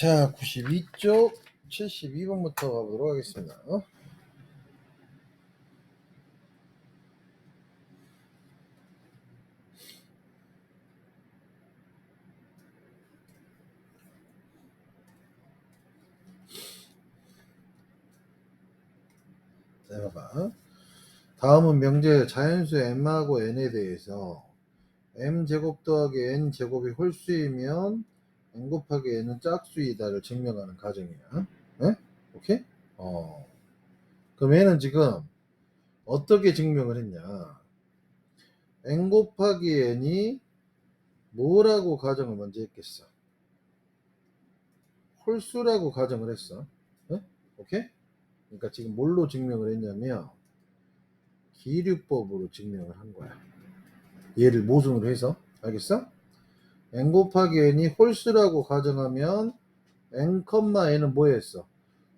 자, 92쪽 72번부터 가보도록 하겠습니다. 자, 봐봐. 다음은 명제 자연수 m하고 n에 대해서 m 제곱 더하기 n 제곱이 홀수이면 n 곱하기 n은 짝수이다를 증명하는 가정이야. 네? 오케이? 어. 그럼 얘는 지금 어떻게 증명을 했냐? n 곱하기 n이 뭐라고 가정을 먼저 했겠어? 홀수라고 가정을 했어. 네? 오케이? 그러니까 지금 뭘로 증명을 했냐면 기류법으로 증명을 한 거야. 얘를 모순으로 해서 알겠어? N 곱하기 n이 홀수라고 가정하면 n, n은 뭐였어?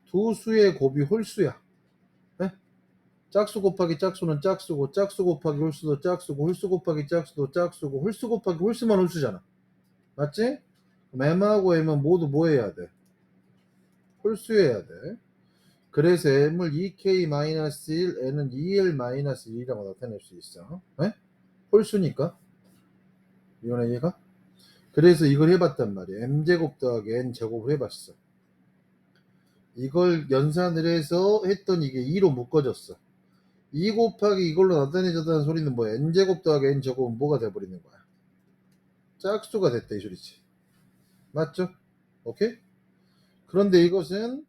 두 수의 곱이 홀수야. 네? 짝수 곱하기 짝수는 짝수고 짝수 곱하기 홀수도 짝수고 홀수 곱하기 짝수도 짝수고 홀수 곱하기 홀수만 홀수잖아. 맞지? 그럼 m하고 m은 모두 뭐 해야 돼? 홀수해야 돼. 그래서 m을 2k-1, n은 2l-1이라고 나타낼 수 있어. 네? 홀수니까. 이거는 얘가? 그래서 이걸 해봤단 말이야. m제곱 더하기 n제곱을 해봤어. 이걸 연산을 해서 했더니 이게 2로 묶어졌어. 2 곱하기 이걸로 나타내졌다는 소리는 뭐야? n제곱 더하기 n제곱은 뭐가 돼버리는 거야? 짝수가 됐다 이 소리지. 맞죠? 오케이? 그런데 이것은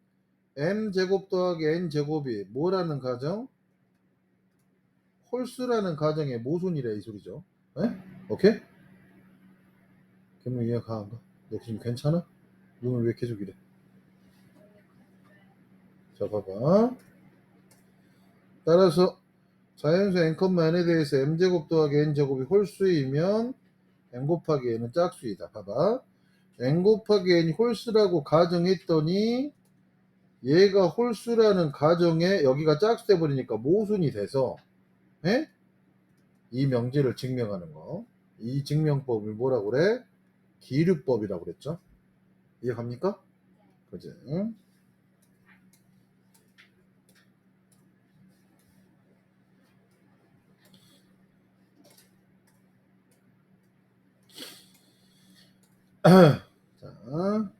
m제곱 더하기 n제곱이 뭐라는 가정? 홀수라는 가정의 모순이래 이 소리죠. 에? 오케이? 그러면 이해가 가한가? 너 지금 괜찮아? 눈을 왜 계속 이래? 자 봐봐. 따라서 자연수 n에 대해서 m제곱 더하기 n제곱이 홀수이면 n 곱하기 n은 짝수이다. 봐봐. n 곱하기 n이 홀수라고 가정했더니 얘가 홀수라는 가정에 여기가 짝수 돼버리니까 모순이 돼서 에? 이 명제를 증명하는 거. 이 증명법을 뭐라고 그래? 기류법이라고 그랬죠. 이해갑니까? 그지? 응? 자,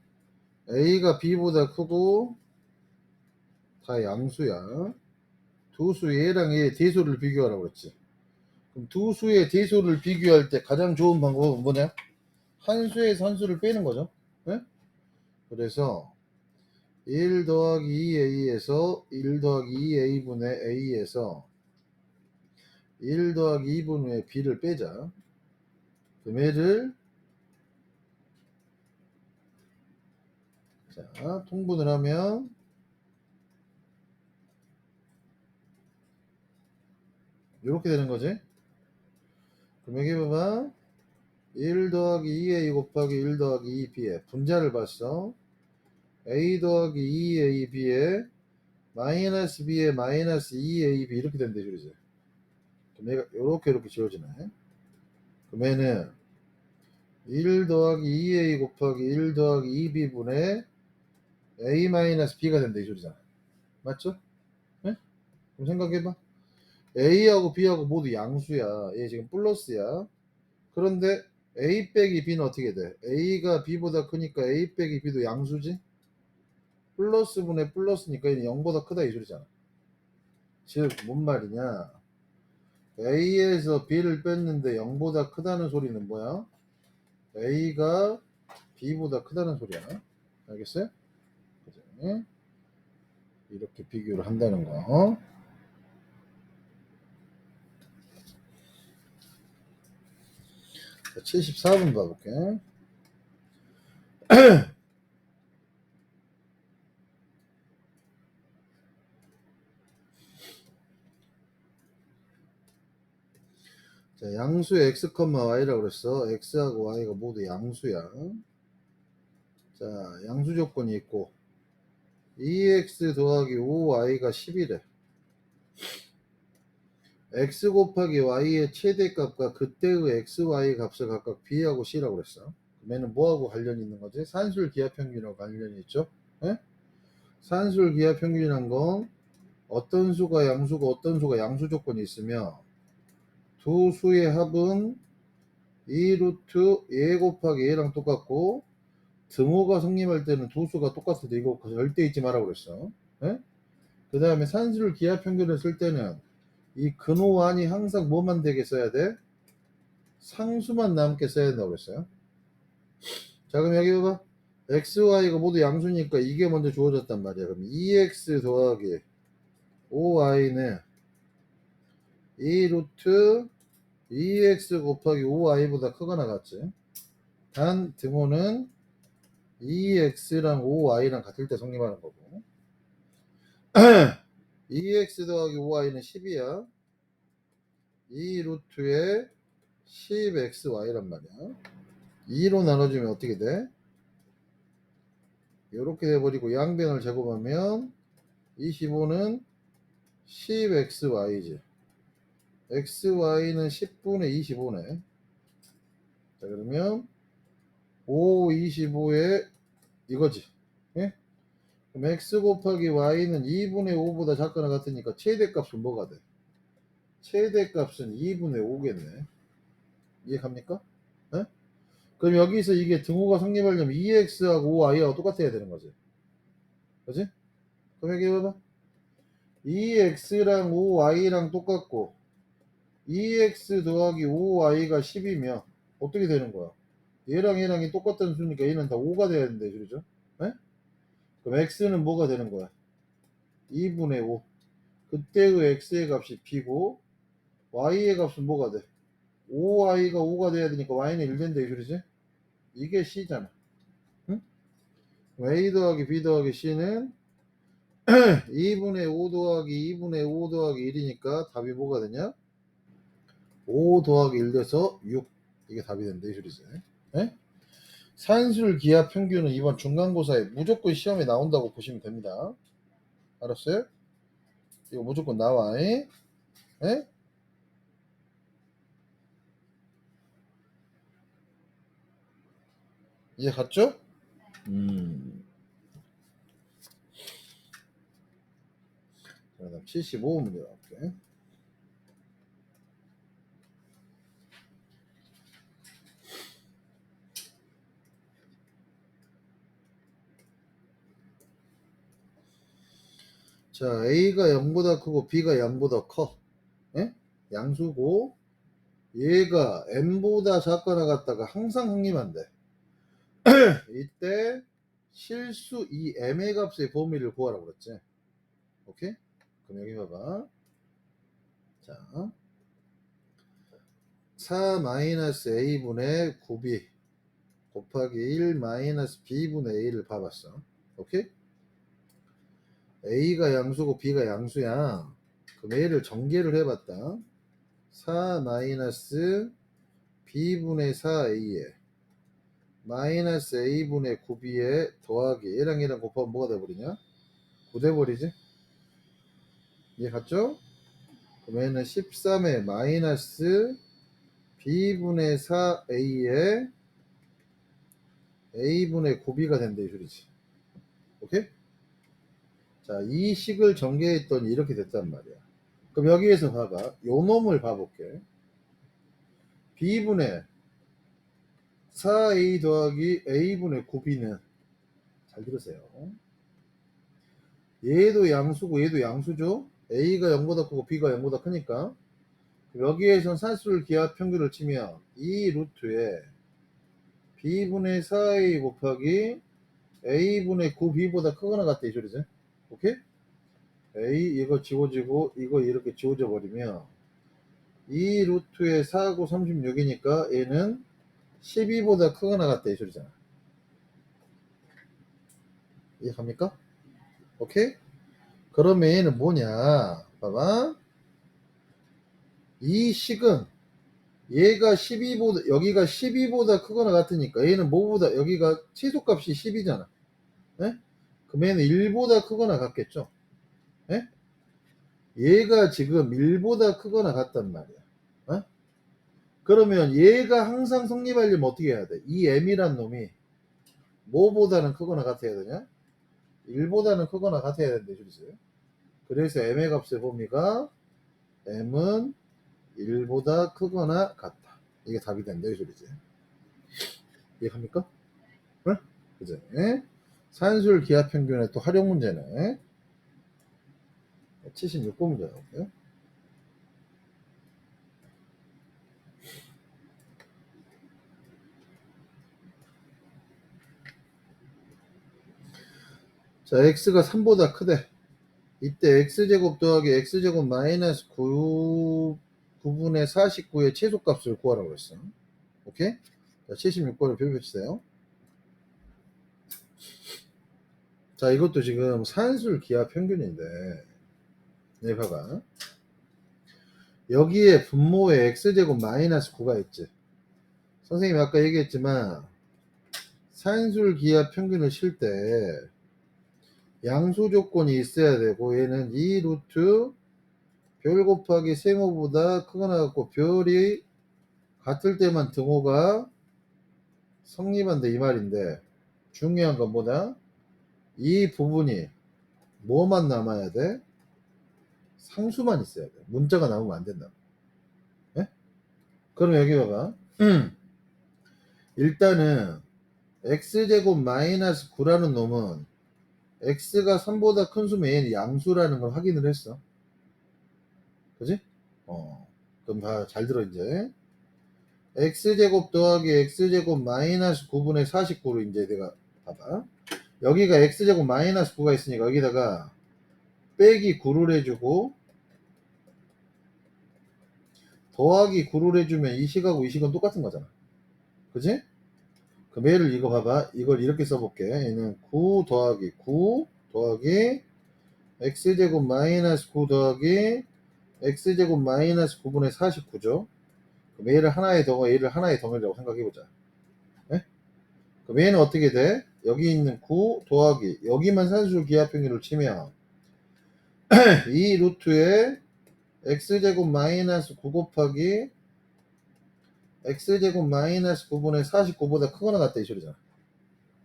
A가 B보다 크고 다 양수야. 두 수의 얘랑 얘 대소를 비교하라고 그랬지. 그럼 두 수의 대소를 비교할 때 가장 좋은 방법은 뭐냐? 한 수에서 한 수를 빼는 거죠. 네? 그래서 1 더하기 2a에서 1 더하기 2a분의 a에서 1 더하기 2분의 b를 빼자. 얘를 자, 통분을 하면 이렇게 되는 거지. 여기 봐봐. 1 더하기 2a 곱하기 1 더하기 2b의 분자를 봤어. a 더하기 2ab에 마이너스 b에 마이너스 2ab 이렇게 된대 그러지. 그럼 얘가 이렇게 이렇게 지워지네. 그러면은 1 더하기 2a 곱하기 1 더하기 2b분의 a 마이너스 b가 된다 이 소리잖아. 맞죠? 네? 그럼 생각해봐. a하고 b하고 모두 양수야. 얘 지금 플러스야. 그런데 a 빼기 b는 어떻게 돼? a가 b보다 크니까 a 빼기 b도 양수지? 플러스 분의 플러스니까 얘는 0보다 크다 이 소리잖아. 즉, 뭔 말이냐? a에서 b를 뺐는데 0보다 크다는 소리는 뭐야? a가 b보다 크다는 소리야. 알겠어요? 이렇게 비교를 한다는 거. 자, 74번 봐볼게. 자, 양수의 x, y라고 그랬어. x하고 y가 모두 양수야. 자, 양수 조건이 있고 2x 더하기 5y가 10이래. X 곱하기 y의 최대값과 그때의 x, y 값을 각각 b하고 c라고 그랬어. 그러면 뭐하고 관련이 있는 거지? 산술 기하 평균하고 관련이 있죠. 예? 산술 기하 평균이란 건 어떤 수가 양수고 어떤 수가 양수 조건이 있으며 두 수의 합은 2 루트 a 곱하기 a랑 똑같고 등호가 성립할 때는 두 수가 똑같을 때 이거 절대 잊지 말라고 그랬어. 그 다음에 산술 기하 평균을 쓸 때는 이 근호안이 항상 뭐만 되게 써야 돼? 상수만 남게 써야 된다고 그랬어요. 자 그럼 여기 봐봐. x, y가 모두 양수니까 이게 먼저 주어졌단 말이야. 그럼 2x 더하기 5y는 2 루트 2x 곱하기 5y보다 크거나 같지. 단 등호는 2x랑 5y랑 같을 때 성립하는 거고 2x 더하기 5y는 10이야 2 루트에 10xy란 말이야 2로 나눠주면 어떻게 돼? 이렇게 돼버리고 양변을 제곱하면 25는 10xy지 xy는 10분의 25네 자 그러면 5, 25에 이거지. 예? 그럼 x 곱하기 y는 2분의 5보다 작거나 같으니까 최대값은 뭐가 돼? 최대값은 2분의 5겠네. 이해갑니까? 예? 그럼 여기서 이게 등호가 성립하려면 2x하고 5y하고 똑같아야 되는 거지. 그지? 그럼 여기 봐봐. 2x랑 5y랑 똑같고 2x 더하기 5y가 10이면 어떻게 되는 거야? 얘랑 얘랑이 똑같은 수니까 얘는 다 5가 돼야 된다 그러죠? 네? 그럼 x는 뭐가 되는 거야? 2분의 5 그때의 x의 값이 b고 y의 값은 뭐가 돼? 5y가 5가 돼야 되니까 y는 1 된다 그러지? 이게 c잖아 응? a 더하기 b 더하기 c는 2분의 5 더하기 2분의 5 더하기 1이니까 답이 뭐가 되냐? 5 더하기 1 돼서 6 이게 답이 된다 이 소리지 예? 산술 기하 평균은 이번 중간고사에 무조건 시험에 나온다고 보시면 됩니다. 알았어요? 이거 무조건 나와. 예? 예? 이해 갔죠? 음. 자, 그다음 75문제 나올게. 자, A가 0보다 크고 B가 0보다 커. 예? 양수고 얘가 M보다 작거나 같다가 항상 확립한대. 이때 실수 이 M의 값의 범위를 구하라고 그랬지. 오케이? 그럼 여기 봐봐. 자, 4-A분의 9B 곱하기 1-B분의 A를 봐봤어. 오케이? A가 양수고 B가 양수야. 그럼 A를 전개를 해봤다. 4 마이너스 B분의 4A에 마이너스 A분의 9B에 더하기 A랑 A랑 곱하면 뭐가 돼버리냐? 9 돼버리지? 이해 갔죠? 그럼 얘는 13에 마이너스 B분의 4A에 A분의 9B가 된다 이 소리지. 자, 이 식을 전개했더니 이렇게 됐단 말이야. 그럼 여기에서 봐봐. 요 놈을 봐볼게. B분의 4A 더하기 A분의 9B는 잘 들으세요. 얘도 양수고 얘도 양수죠. A가 0보다 크고 B가 0보다 크니까 여기에선 산술 기하 평균을 치면 이 루트에 B분의 4A 곱하기 A분의 9B보다 크거나 같다 이 소리죠. 오케이? A 이거 지워지고 이거 이렇게 지워져 버리면 이 루트에 4고 36이니까 얘는 12보다 크거나 같다 이 소리잖아. 이해갑니까? 오케이? 그러면 얘는 뭐냐? 봐봐. 이 식은 얘가 12보다 여기가 12보다 크거나 같으니까 얘는 뭐보다 여기가 최소값이 10이잖아. 네? 그럼 얘는 1보다 크거나 같겠죠? 예? 얘가 지금 1보다 크거나 같단 말이야. 어? 그러면 얘가 항상 성립하려면 어떻게 해야 돼? 이 m이란 놈이 뭐보다는 크거나 같아야 되냐? 1보다는 크거나 같아야 된대 줄이세요. 그래서 m의 값의 범위가 m은 1보다 크거나 같다. 이게 답이 된다 이 소리지. 이해합니까? 응? 그죠? 예? 산술 기하 평균의 또 활용 문제네. 76번 문제 나올게요. 자, x가 3보다 크대. 이때 x제곱 더하기 x제곱 마이너스 9, 9분의 49의 최소값을 구하라고 했어. 오케이? 자, 76번을 표시해 주세요. 자, 이것도 지금 산술 기하 평균인데, 네, 봐봐. 여기에 분모에 x제곱 마이너스 9가 있지. 선생님이 아까 얘기했지만, 산술 기하 평균을 칠 때, 양수 조건이 있어야 되고, 얘는 2 루트 별 곱하기 세모보다 크거나 같고, 별이 같을 때만 등호가 성립한다 이 말인데, 중요한 건 뭐다? 이 부분이 뭐만 남아야 돼? 상수만 있어야 돼. 문자가 나오면 안 된다. 예? 그럼 여기 봐봐. 일단은 x제곱 마이너스 9라는 놈은 x가 3보다 큰 수면 양수라는 걸 확인을 했어. 그지? 어. 그럼 다 잘 들어 이제. x제곱 더하기 x제곱 마이너스 9분의 49로 이제 내가 봐봐. 여기가 x제곱 마이너스 9가 있으니까 여기다가 빼기 9를 해주고 더하기 9를 해주면 이 식하고 이 식은 똑같은 거잖아. 그지? 그럼 얘를 이거 봐봐. 이걸 이렇게 써볼게. 얘는 9 더하기 9 더하기 x제곱 마이너스 9 더하기 x제곱 마이너스 9분의 49죠. 그럼 얘를 하나의 덩어, 얘를 하나의 덩어리라고 생각해보자. 네? 그럼 얘는 어떻게 돼? 여기 있는 9 더하기 여기만 산술 기하평균을 치면 이 루트에 x제곱 마이너스 9 곱하기 x제곱 마이너스 9분의 49보다 크거나 같다 이 소리잖아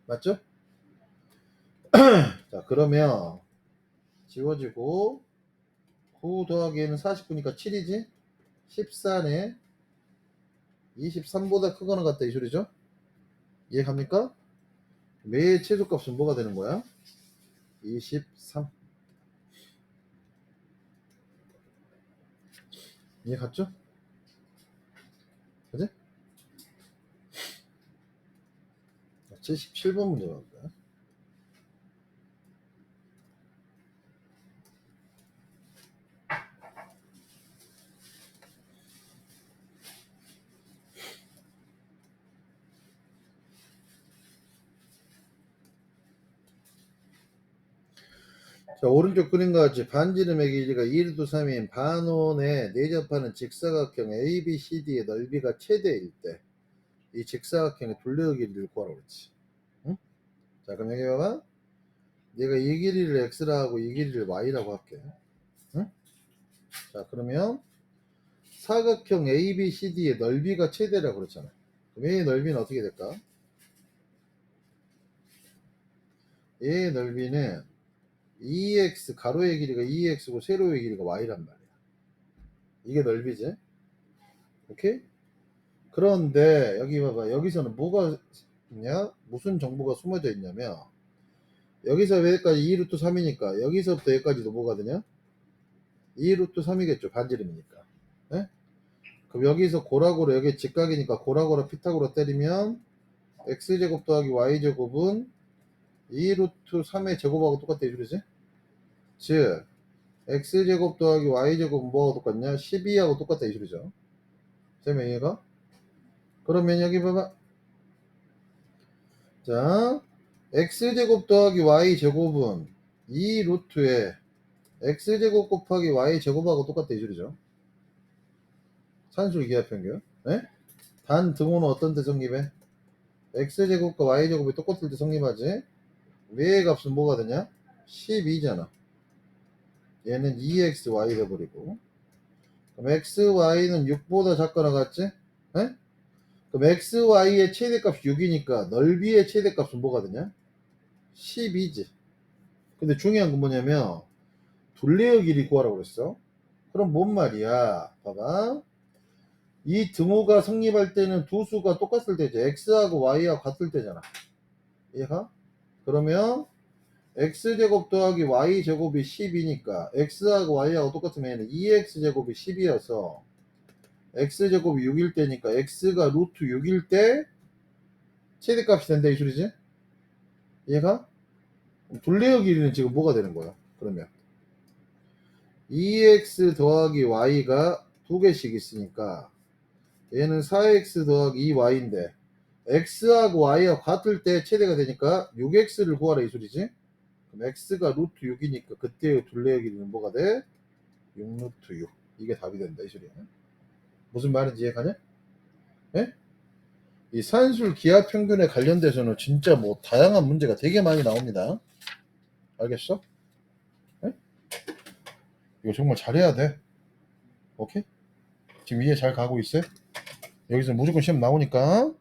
맞죠? 자 그러면 지워지고 9 더하기에는 49니까 7이지 14네 23보다 크거나 같다 이 소리죠? 이해 갑니까? 매의 최소값은 뭐가 되는 거야? 23 이해 갔죠? 그지? 77번 문제 나올까요? 자, 오른쪽 그림과 같이 반지름의 길이가 1도 3인 반원에 내접하는 직사각형 ABCD의 넓이가 최대일 때 이 직사각형의 둘레의 길이를 구하라고 그랬지. 응? 자, 그럼 여기 봐봐. 내가 이 길이를 x라 하고 이 길이를 y라고 할게. 응? 자, 그러면 사각형 ABCD의 넓이가 최대라고 그랬잖아. 그럼 얘의 넓이는 어떻게 될까? 얘의 넓이는 2x 가로의 길이가 2x고 세로의 길이가 y란 말이야. 이게 넓이지. 오케이? 그런데 여기 봐봐. 여기서는 뭐가 있냐? 무슨 정보가 숨어져 있냐면 여기서 여기까지 2루트 3이니까 여기서부터 여기까지도 뭐가 되냐? 2루트 3이겠죠. 반지름이니까. 예? 그럼 여기서 고라고라 여기 직각이니까 고라고라 피타고라 때리면 x제곱 더하기 y제곱은 2루트 3의 제곱하고 똑같다 이 소리지? 즉 x제곱 더하기 y제곱은 뭐하고 똑같냐? 12하고 똑같다 이 소리죠. 쌤 이해가? 그러면 여기 봐봐. 자, x제곱 더하기 y제곱은 2 루트에 x제곱 곱하기 y제곱하고 똑같다 이 소리죠. 산술 기하평균. 네? 단 등호는 어떤 때 성립해? x제곱과 y제곱이 똑같을 때 성립하지? 위의 값은 뭐가 되냐? 12잖아. 얘는 2xy 돼버리고. 그럼 xy는 6보다 작거나 같지? 에? 그럼 x, y의 최대값이 6이니까 넓이의 최대값은 뭐가 되냐? 12지. 근데 중요한 건 뭐냐면 둘레의 길이 구하라고 그랬어. 그럼 뭔 말이야? 봐봐. 이 등호가 성립할 때는 두 수가 똑같을 때죠. x하고 y하고 같을 때잖아. 이해가? 그러면 x제곱 더하기 y제곱이 10이니까 x하고 y하고 똑같으면 얘는 2x제곱이 10이어서 x제곱이 6일 때니까 x가 루트 6일 때 최대값이 된다 이 소리지? 얘가? 둘레의 길이는 지금 뭐가 되는 거야? 그러면 2x 더하기 y가 두 개씩 있으니까 얘는 4x 더하기 2y인데 x하고 y하고 같을 때 최대가 되니까 6x를 구하라 이 소리지? 그럼 x가 루트 6이니까 그때의 둘레의 길이는 뭐가 돼? 6 루트 6 이게 답이 된다 이 소리야 무슨 말인지 이해가냐? 예? 이 산술 기하 평균에 관련돼서는 진짜 뭐 다양한 문제가 되게 많이 나옵니다 알겠어? 예? 이거 정말 잘해야 돼 오케이? 지금 이해 잘 가고 있어요? 여기서 무조건 시험 나오니까